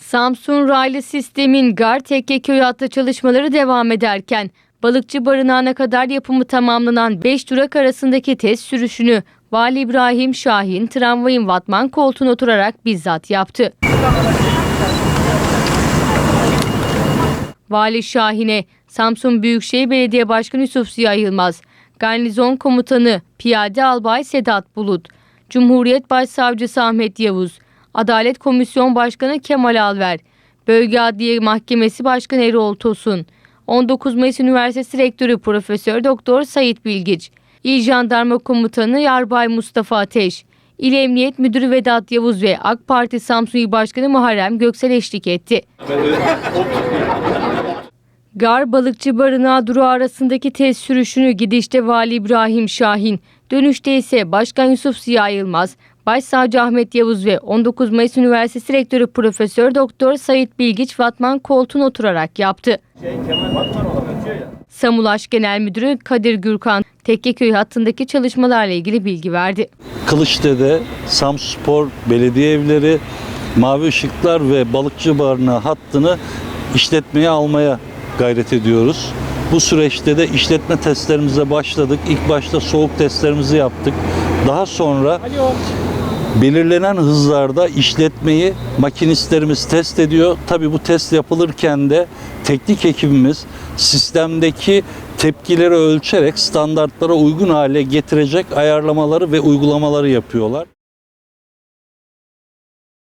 Samsun Raylı Sistem'in Gar Tekkeköy hattı çalışmaları devam ederken balıkçı barınağına kadar yapımı tamamlanan 5 durak arasındaki test sürüşünü Vali İbrahim Şahin tramvayın vatman koltuğuna oturarak bizzat yaptı. Vali Şahin'e Samsun Büyükşehir Belediye Başkanı Yusuf Ziya Yılmaz, Garnizon Komutanı Piyade Albay Sedat Bulut, Cumhuriyet Başsavcısı Ahmet Yavuz, Adalet Komisyon Başkanı Kemal Alver, Bölge Adliye Mahkemesi Başkanı Erol Tosun, 19 Mayıs Üniversitesi Rektörü Profesör Doktor Sayit Bilgiç, İl Jandarma Komutanı Yarbay Mustafa Ateş, İl Emniyet Müdürü Vedat Yavuz ve AK Parti Samsun İl Başkanı Muharrem Göksel eşlik etti. Gar Balıkçı Barınağı durağı arasındaki test sürüşünü gidişte Vali İbrahim Şahin, dönüşte ise Başkan Yusuf Ziya Yılmaz, Başsavcı Ahmet Yavuz ve 19 Mayıs Üniversitesi Rektörü Profesör Doktor Sayit Bilgiç Vatman koltuğuna oturarak yaptı. Samulaş Genel Müdürü Kadir Gürkan, Tekkeköy hattındaki çalışmalarla ilgili bilgi verdi. Kılıçdere, Samspor, belediye evleri, Mavi Işıklar ve Balıkçı Barınağı hattını işletmeye almaya gayret ediyoruz. Bu süreçte de işletme testlerimize başladık. İlk başta soğuk testlerimizi yaptık. Daha sonra belirlenen hızlarda işletmeyi makinistlerimiz test ediyor. Tabii bu test yapılırken de teknik ekibimiz sistemdeki tepkileri ölçerek standartlara uygun hale getirecek ayarlamaları ve uygulamaları yapıyorlar.